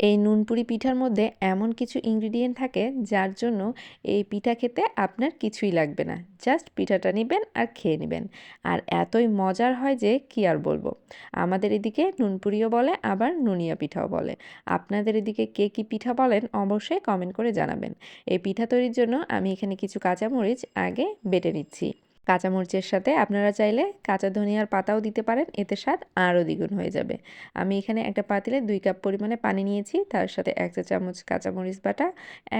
এই নুনপুরি পিঠার মধ্যে এমন কিছু ইনগ্রিডিয়েন্ট থাকে যার জন্য এই পিঠা খেতে আপনার কিছুই লাগবে না। জাস্ট পিঠাটা নেবেন আর খেয়ে নেবেন। আর এতই মজার হয় যে কি আর বলব? আমাদের এদিকে নুনপুরিও বলে, আবার নুনিয়া পিঠাও বলে। আপনাদের এদিকে কে কী পিঠা বলেন অবশ্যই কমেন্ট করে জানাবেন। এই পিঠা তৈরির জন্য আমি এখানে কিছু কাঁচামরিচ আগে বেটে নিচ্ছি। কাঁচামরিচের সাথে আপনারা চাইলে কাঁচা ধনিয়ার পাতাও দিতে পারেন, এতে স্বাদ আরও দ্বিগুণ হয়ে যাবে। আমি এখানে একটা পাতিলে দুই কাপ পরিমাণে পানি নিয়েছি, তার সাথে এক চা চামচ কাঁচামরিচ বাটা,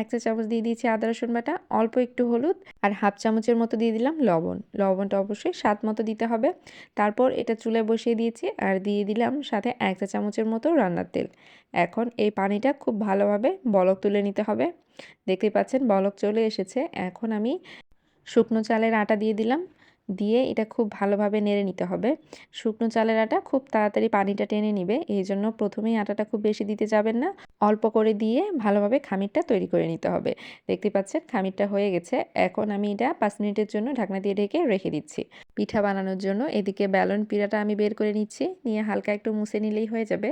এক চা চামচ দিয়ে দিয়েছি আদা, রসুন বাটা, অল্প একটু হলুদ আর হাফ চামচের মতো দিয়ে দিলাম লবণ। লবণটা অবশ্যই স্বাদ মতো দিতে হবে। তারপর এটা চুলায় বসিয়ে দিয়েছি আর দিয়ে দিলাম সাথে এক চা চামচের মতো রান্নার তেল। এখন এই পানিটা খুব ভালোভাবে বলক তুলে নিতে হবে। দেখতে পাচ্ছেন বলক চলে এসেছে। এখন আমি শুকনো চালের আটা দিয়ে দিলাম। দিয়ে এটা খুব ভালোভাবে নেড়ে নিতে হবে। শুকনো চালের আটা খুব তাড়াতাড়ি পানিটা টেনে নিবে। এই জন্য প্রথমেই আটাটা খুব বেশি দিতে যাবেন না। অল্প করে দিয়ে ভালোভাবে খামিরটা তৈরি করে নিতে হবে। দেখতে পাচ্ছেন খামিরটা হয়ে গেছে। এখন আমি এটা পাঁচ মিনিটের জন্য ঢাকনা দিয়ে ঢেকে রেখে দিচ্ছি। পিঠা বানানোর জন্য এদিকে ব্যালন পিঠাটা আমি বের করে নিচ্ছি। নিয়ে হালকা একটু মুছে নিলেই হয়ে যাবে।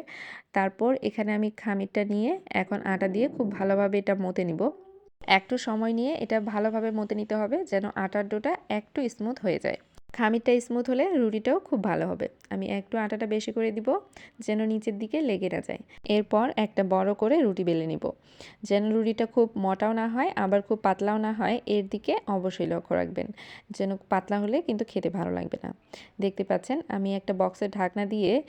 তারপর এখানে আমি খামিরটা নিয়ে এখন আটা দিয়ে খুব ভালোভাবে এটা মতে নিব। একটু সময় নিয়ে এটা ভালোভাবে মতে নিতে হবে যেন আটার ডোটা একটু স্মুথ হয়ে যায়। খামিরটা স্মুথ হলে রুটিটাও খুব ভালো হবে। আমি একটু আটাটা বেশি করে দিব যেন নিচের দিকে লেগে না যায়। এরপর একটা বড় করে রুটি বেলে নিব। যেন রুটিটা খুব মোটাও না হয়, আবার খুব পাতলাও না হয়, এর দিকে অবশ্যই লক্ষ্য রাখবেন। যেন পাতলা হলে কিন্তু খেতে ভালো লাগবে না। দেখতে পাচ্ছেন, আমি একটা বক্সের ঢাকনা দিয়ে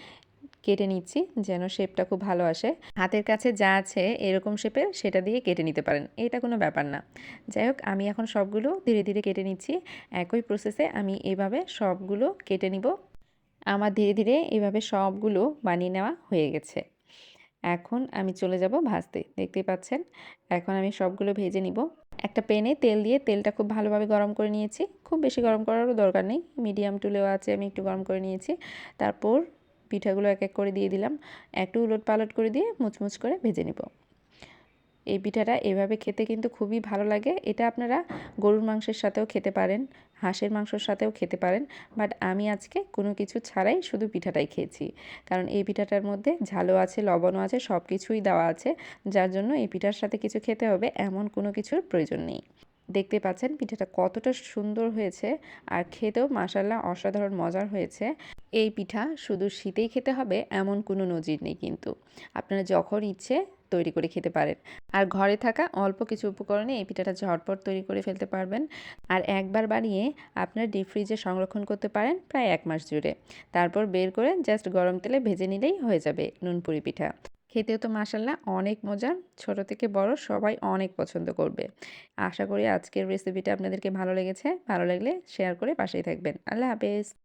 কেটে নিচ্ছি যেন শেপটা খুব ভালো আসে। হাতের কাছে যা আছে এরকম শেপের সেটা দিয়ে কেটে নিতে পারেন, এটা কোনো ব্যাপার না। যাই হোক, আমি এখন সবগুলো ধীরে ধীরে কেটে নিচ্ছি, একই প্রসেসে আমি এভাবে সবগুলো কেটে নিব। আমার ধীরে ধীরে এভাবে সবগুলো বানিয়ে নেওয়া হয়ে গেছে। এখন আমি চলে যাব ভাজতে, দেখতেই পাচ্ছেন? এখন আমি সবগুলো ভেজে নিব। একটা পেনে তেল দিয়ে তেলটা খুব ভালোভাবে গরম করে নিয়েছি। খুব বেশি গরম করারও দরকার নেই। মিডিয়াম টুলেও আছে, আমি একটু গরম করে নিয়েছি। তারপর পিঠাগুলো এক এক করে দিয়ে দিলাম। একটু উলট পালট করে দিয়ে মুচমুচ করে ভেজে নেব। এই পিঠাটা এভাবে খেতে কিন্তু খুবই ভালো লাগে। এটা আপনারা গরুর মাংসের সাথেও খেতে পারেন, হাঁসের মাংসর সাথেও খেতে পারেন, বাট আমি আজকে কোনো কিছু ছাড়াই শুধু পিঠাটাই খেয়েছি। কারণ এই পিঠাটার মধ্যে ঝালও আছে, লবণও আছে সব কিছুই দেওয়া আছে। যার জন্য এই পিঠার সাথে কিছু খেতে হবে, এমন কোনো কিছুর প্রয়োজন নেই। দেখতে পাচ্ছেন পিঠাটা কতটা সুন্দর হয়েছে। আর খেতেও মাসাল্লাহ অসাধারণ মজার হয়েছে। এই পিঠা শুধু শীতেই খেতে হবে, এমন কোনো নজির নেই কিন্তু। আপনারা যখন ইচ্ছে তৈরি করে খেতে পারেন। আর ঘরে থাকা অল্প কিছু উপকরণে এই পিঠাটা ঝটপট তৈরি করে ফেলতে পারবেন। আর একবার বানিয়ে আপনার ডিপ ফ্রিজে সংরক্ষণ করতে পারেন প্রায় এক মাস জুড়ে। তারপর বের করে জাস্ট গরম তেলে ভেজে নিলেই হয়ে যাবে নুনপুরি পিঠা। খেতেও তো মাসাল্লাহ অনেক মজার ছোট থেকে বড় সবাই অনেক পছন্দ করবে। আশা করি আজকের রেসিপিটা আপনাদেরকে ভালো লেগেছে। ভালো লাগলে শেয়ার করে পাশেই থাকবেন। আল্লাহ হাফেজ।